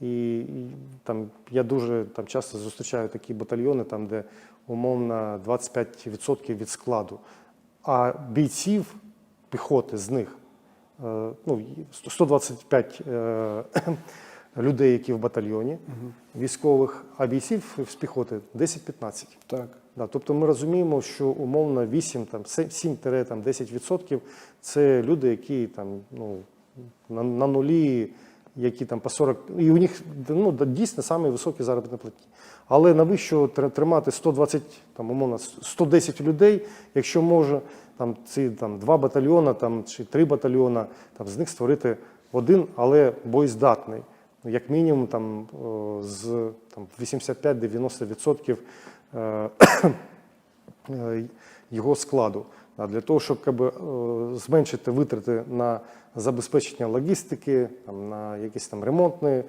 І, і там я дуже там часто зустрічаю такі батальйони, там де умовно 25% від складу. А бійців піхоти з них е, ну, 125 е, людей, які в батальйоні військових, а бійців з піхоти 10-15. Так. Да, тобто ми розуміємо, що умовно 8, там, 7-10% це люди, які там, ну, на, на нулі, які там по 40, і у них ну, дійсно самі високі заробітні платні. Але навіщо тр- тримати 120, там, умовно, 110 людей, якщо може там, ці там, два батальйони там, чи три батальйони, там, з них створити один, але боєздатний. Ну, Як мінімум там, з там, 85-90% е, е, його складу. Для того, щоб якби, е, зменшити витрати на забезпечення логістики, там, на якісь там ремонтні